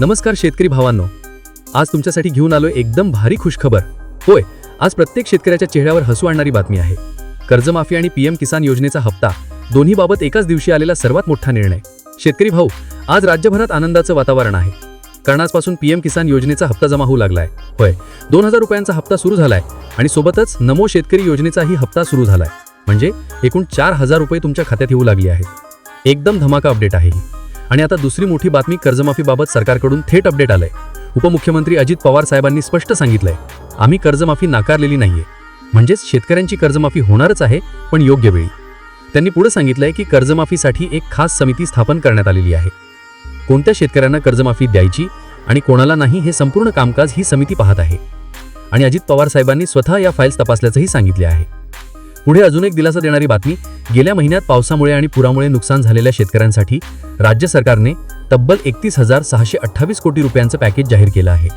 नमस्कार शेतकरी भावांनो. आज तुमच्यासाठी घेऊन आलो एकदम भारी खुशखबर. होय आज प्रत्येक शेतकऱ्याच्या चेहऱ्यावर हसू आणणारी बातमी आहे. कर्जमाफी आणि पीएम किसान योजनेचा हप्ता दोन्ही बाबत एकाच दिवशी आलेला सर्वात मोठा निर्णय. शेतकरी भाऊ आज राज्यभरात आनंदाचं वातावरण आहे. कारण आजपासून पीएम किसान योजनेचा हप्ता जमा होऊ लागलाय. होय दोन हजार रुपयांचा हप्ता सुरू झालाय आणि सोबतच नमो शेतकरी योजनेचाही हप्ता सुरू झालाय. म्हणजे एकूण चार हजार रुपये तुमच्या खात्यात येऊ लागले आहेत. एकदम धमाका अपडेट आहे ही. आणि आता दुसरी मोठी बातमी कर्जमाफीबाबत सरकारकडून थेट अपडेट आलंय. उपमुख्यमंत्री अजित पवार साहेबांनी स्पष्ट सांगितलंय आम्ही कर्जमाफी नाकारलेली नाहीये. म्हणजेच शेतकऱ्यांची कर्जमाफी होणारच आहे पण योग्य वेळी. त्यांनी पुढे सांगितलंय की कर्जमाफीसाठी एक खास समिती स्थापन करण्यात आलेली आहे. कोणत्या शेतकऱ्यांना कर्जमाफी द्यायची आणि कोणाला नाही हे संपूर्ण कामकाज ही समिती पाहत आहे. आणि अजित पवार साहेबांनी स्वतः या फाईल्स तपासल्याचंही सांगितले आहे. पुढे अजून एक दिलासा देणारी बातमी गेल्या महिन्यात पावसामुळे आणि पुरामुळे नुकसान झालेल्या शेतकऱ्यांसाठी राज्य सरकारने तब्बल एकतीस हजार सहाशे अठ्ठावीस कोटी रुपयांचं पॅकेज जाहीर केलं आहे.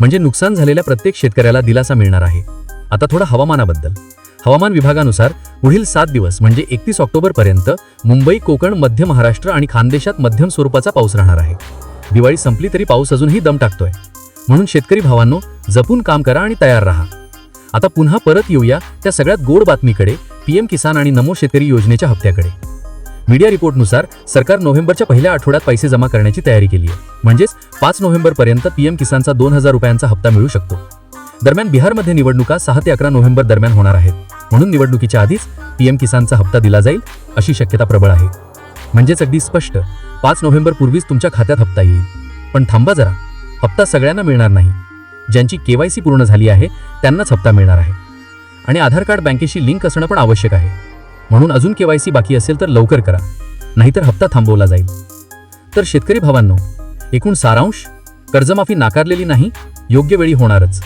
म्हणजे नुकसान झालेल्या प्रत्येक शेतकऱ्याला दिलासा मिळणार आहे. आता थोडं हवामानाबद्दल. हवामान विभागानुसार पुढील सात दिवस म्हणजे एकतीस ऑक्टोबरपर्यंत मुंबई कोकण मध्य महाराष्ट्र आणि खानदेशात मध्यम स्वरूपाचा पाऊस राहणार आहे. दिवाळी संपली तरी पाऊस अजूनही दम टाकतोय. म्हणून शेतकरी भावांनो जपून काम करा आणि तयार राहा. आता पुन्हा परत येऊया त्या सगळ्यात गोड बातमीकडे पीएम किसान आणि नमो शेतकरी योजनेच्या हप्त्याकडे. मीडिया रिपोर्टनुसार सरकार नोव्हेंबरच्या पहिल्या आठवड्यात पैसे जमा करण्याची तयारी केली आहे. म्हणजेच पाच नोव्हेंबरपर्यंत पीएम किसानचा दोन हजार रुपयांचा हप्ता मिळू शकतो. दरम्यान बिहारमध्ये निवडणुका सहा ते अकरा नोव्हेंबर दरम्यान होणार आहेत. म्हणून निवडणुकीच्या आधीच पीएम किसानचा हप्ता दिला जाईल अशी शक्यता प्रबळ आहे. म्हणजेच अगदी स्पष्ट पाच नोव्हेंबर पूर्वीच तुमच्या खात्यात हप्ता येईल. पण थांबा जरा हप्ता सगळ्यांना मिळणार नाही. ज्यांची केवायसी पूर्ण झाली आहे त्यांनाच हप्ता मिळणार आहे. आणि आधार कार्ड बँकेशी लिंक असणं पण आवश्यक आहे. म्हणून अजून केवायसी बाकी असेल तर लवकर करा. नाहीतर हप्ता थांबवला जाईल. तर शेतकरी भावांनो एकूण सारांश कर्जमाफी नाकारलेली नाही योग्य वेळी होणारच.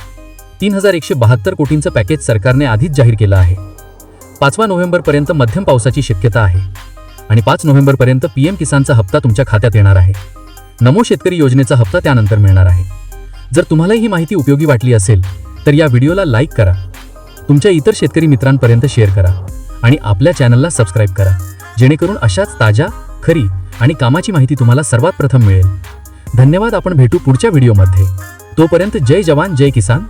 तीन हजार एकशे बहात्तर कोटींचं पॅकेज सरकारने आधीच जाहीर केलं आहे. पाचवा नोव्हेंबरपर्यंत मध्यम पावसाची शक्यता आहे. आणि पाच नोव्हेंबरपर्यंत पीएम किसानचा हप्ता तुमच्या खात्यात येणार आहे. नमो शेतकरी योजनेचा हप्ता त्यानंतर मिळणार आहे. जर तुम्हाला ही माहिती उपयोगी वाटली असेल तर या व्हिडिओला लाईक करा. तुमच्या इतर शेतकरी मित्रांपर्यंत शेअर करा आणि आपल्या चॅनलला सबस्क्राईब करा. जेणेकरून अशाच ताज्या खरी आणि कामाची माहिती तुम्हाला सर्वात प्रथम मिळेल. धन्यवाद आपण भेटू पुढच्या व्हिडिओमध्ये. तोपर्यंत जय जवान जय किसान.